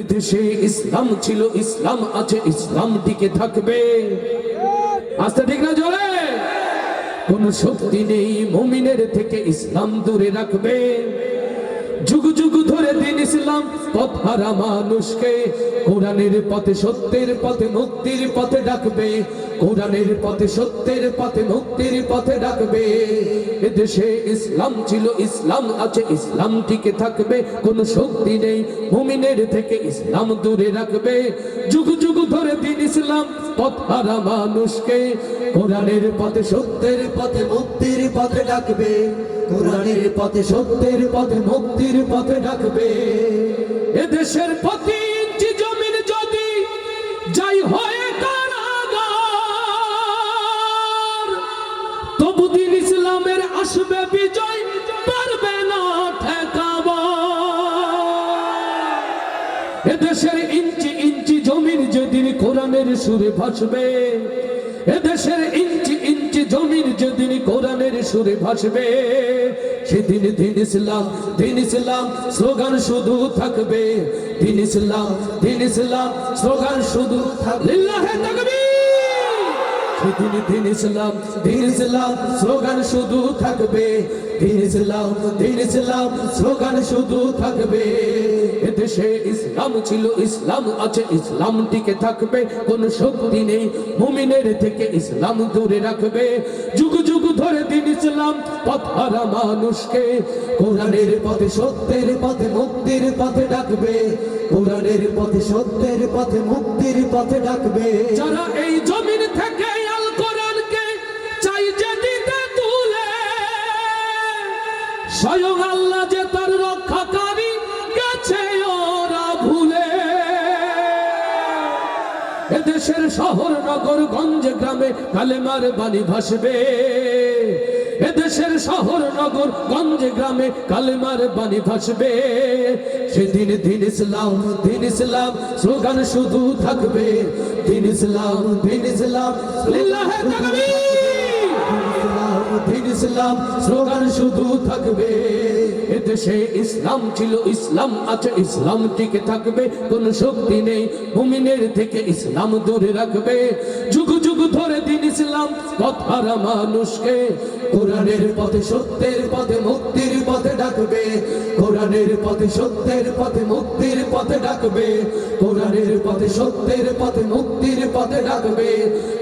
এদেশে ইসলাম ছিল, ইসলাম আছে, ইসলাম টিকে থাকবে। আস্তে ঠিক না জলে কোন শক্তি নেই মুমিনের থেকে ইসলাম দূরে রাখবে। যুগ যুগ ধরে দিন ইসলাম পথ হারা মানুষকে। কোরআনের পথে সত্যের পথে মুক্তির পথে ডাকবে। কোরআনের পথে সত্যের পথে মুক্তির পথে ডাকবে। এদেশে ইসলাম ছিল ইসলাম, আছে ইসলাম টিকে থাকবে। কোন শক্তি নেই, মুমিনের থেকে ইসলাম দূরে রাখবে। যুগ যুগ ধরে ইসলাম পথ মানুষকে কোরআনের পথে সত্যের পথে মুক্তির পথে ডাকবে। কোরআনের পথে সত্যের পথে মুক্তির পথে ডাকবে। এদেশের প্রতি ইঞ্চি জমিন যদি যাই হয়ে তবু দিন ইসলামের আসবে বিজয়, পারবে না ঠেকাবার। এদেশের ইঞ্চি ইঞ্চি জমির যেদিন কোরআনের সুরে ভাসবে, এদেশের ইঞ্চি ইঞ্চি জমির যেদিন কোরআনের সুরে ভাসবে, সেদিন দিন ইসলাম দিন ইসলাম স্লোগান শুধু থাকবে, দিন ইসলাম দিন ইসলাম স্লোগান শুধু থাকবে। সেদিন দিন ইসলাম দিন ইসলাম, স্লোগান শুধু থাকবে। দিন ইসলাম দিন ইসলাম, স্লোগান শুধু থাকবে। এদেশে ইসলাম ছিল, ইসলাম আছে, ইসলাম টিকে থাকবে। কোন শক্তি নেই, মুমিনের থেকে ইসলাম দূরে রাখবে। যুগ যুগ ধরে দিন ইসলাম পথ হারা মানুষকে। কোরআনের পথে সত্যের পথে মুক্তির পথে ডাকবে। কোরআনের পথে সত্যের পথে মুক্তির পথে ডাকবে। যারা এই জমিন স্বয়ং আল্লাহ যে তার রক্ষাকারী, গেছে ওরা ভুলে। এদেশের শহর, নগর, গঞ্জ, গ্রামে কালেমার বাণী ভাসবে। এদেশের শহর, নগর, গঞ্জ, গ্রামে কালেমার বাণী ভাসবে। সেদিন দিন ইসলাম দিন ইসলাম, স্লোগান শুধু থাকবে। দিন ইসলাম দিন ইসলাম লিল্লাহে তাকবীর ইসলাম স্লোগান শুধু থাকবে। এদেশে ইসলাম ছিল ইসলাম, আছে ইসলাম টিকে থাকবে, কোন শক্তি নেই। মুমিনের থেকে ইসলাম দূরে রাখবে। যুগ যুগ ধরে দিন ইসলাম পথ হারা মানুষকে কোরআনের পথে, সত্যের পথে, মুক্তির পথে ডাকবে। কোরআনের পথে, সত্যের পথে, মুক্তির পথে ডাকবে। কোরআনের পথে, সত্যের পথে, মুক্তির পথে ডাকবে।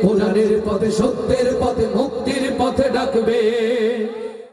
কোরআনের পথে, সত্যের পথে, মুক্তির